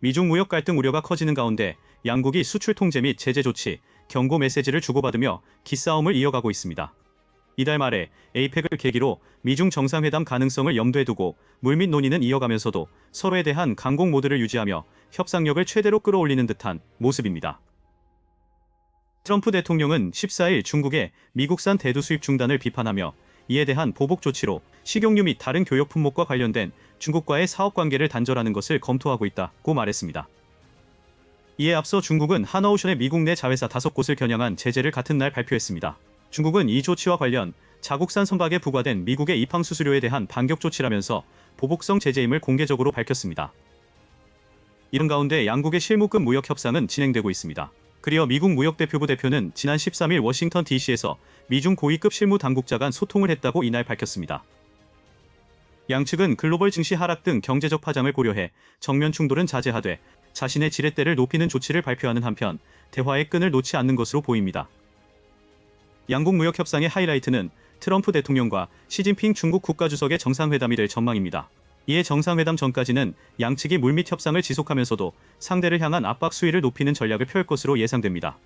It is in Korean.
미중 무역 갈등 우려가 커지는 가운데 양국이 수출 통제 및 제재 조치, 경고 메시지를 주고받으며 기싸움을 이어가고 있습니다. 이달 말에 에이펙을 계기로 미중 정상회담 가능성을 염두에 두고 물밑 논의는 이어가면서도 서로에 대한 강공 모드를 유지하며 협상력을 최대로 끌어올리는 듯한 모습입니다. 트럼프 대통령은 14일 중국의 미국산 대두 수입 중단을 비판하며 이에 대한 보복 조치로 식용유 및 다른 교역 품목과 관련된 중국과의 사업 관계를 단절하는 것을 검토하고 있다고 말했습니다. 이에 앞서 중국은 하나오션의 미국 내 자회사 5곳을 겨냥한 제재를 같은 날 발표했습니다. 중국은 이 조치와 관련 자국산 선박에 부과된 미국의 입항 수수료에 대한 반격 조치라면서 보복성 제재임을 공개적으로 밝혔습니다. 이런 가운데 양국의 실무급 무역 협상은 진행되고 있습니다. 그리어 미국 무역대표부 대표는 지난 13일 워싱턴 DC에서 미중 고위급 실무 당국자 간 소통을 했다고 이날 밝혔습니다. 양측은 글로벌 증시 하락 등 경제적 파장을 고려해 정면 충돌은 자제하되 자신의 지렛대를 높이는 조치를 발표하는 한편 대화의 끈을 놓지 않는 것으로 보입니다. 양국 무역 협상의 하이라이트는 트럼프 대통령과 시진핑 중국 국가주석의 정상회담이 될 전망입니다. 이에 정상회담 전까지는 양측이 물밑 협상을 지속하면서도 상대를 향한 압박 수위를 높이는 전략을 펼 것으로 예상됩니다.